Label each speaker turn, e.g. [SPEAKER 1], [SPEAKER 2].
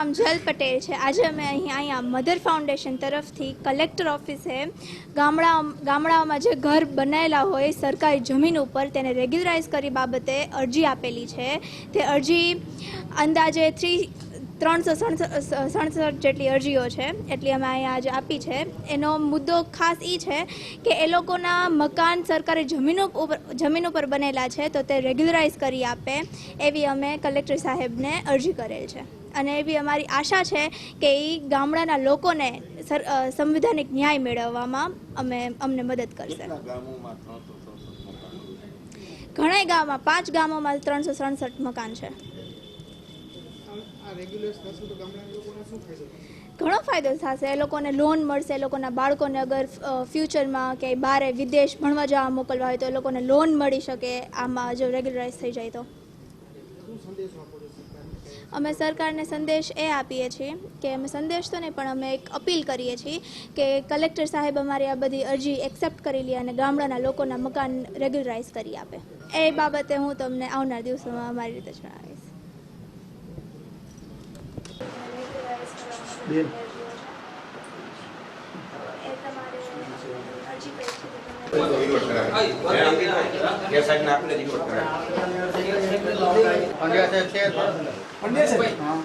[SPEAKER 1] આમ જલ પટેલ છે. આજે અમે અહીં અહીંયા મધર ફાઉન્ડેશન તરફથી કલેક્ટર ઓફિસે. ગામડા ગામડાઓમાં જે ઘર બનાવેલા હોય, સરકારી જમીન ઉપર તેને રેગ્યુલરાઇઝ કરી બાબતે અરજી આપેલી છે. તે અરજી અંદાજે થ્રી ત્રણસો સડસઠ જેટલી અરજીઓ છે એટલી અમે અહીંયા આજે આપી છે. એનો મુદ્દો ખાસ એ છે કે એ લોકોના મકાન સરકારી જમીનો ઉપર જમીન ઉપર બનેલા છે તો તે રેગ્યુલરાઇઝ કરી આપે એવી અમે કલેક્ટર સાહેબને અરજી કરેલ છે. અને એવી અમારી આશા છે કે એ ગામડાના લોકોને સંવિધાનિક ન્યાય મેળવવામાં અમે અમને મદદ કરશે. ઘણા ગામમાં પાંચ ગામોમાં ત્રણસો સડસઠ મકાન છે. ઘણો ફાયદો થશે. એ લોકોને લોન મળશે એ લોકોના બાળકોને અગર ફ્યુચરમાં કે બહાર વિદેશ ભણવા જવા મોકલવા હોય તો એ લોકોને લોન મળી શકે. આમાં જો રેગ્યુલરાઇઝ થઈ જાય તો. અમે સરકારને સંદેશ એ આપીએ છીએ કે અમે સંદેશ તો નહીં પણ અમે એક અપીલ કરીએ છીએ કે કલેક્ટર સાહેબ અમારી આ બધી અરજી એક્સેપ્ટ કરી લે અને ગામડાના લોકોના મકાન રેગ્યુલરાઇઝ કરી આપે. એ બાબતે હું તમને આવનાર દિવસોમાં અમારી રીતે જણાવીશ
[SPEAKER 2] બેન.
[SPEAKER 1] એ તમારે અરજી કરી છે કે તમે
[SPEAKER 3] રિવર્ટ કરાવે એ કરાવે
[SPEAKER 2] પંડ્યા સાહેબ છે પંડ્યા સાહેબ. હા.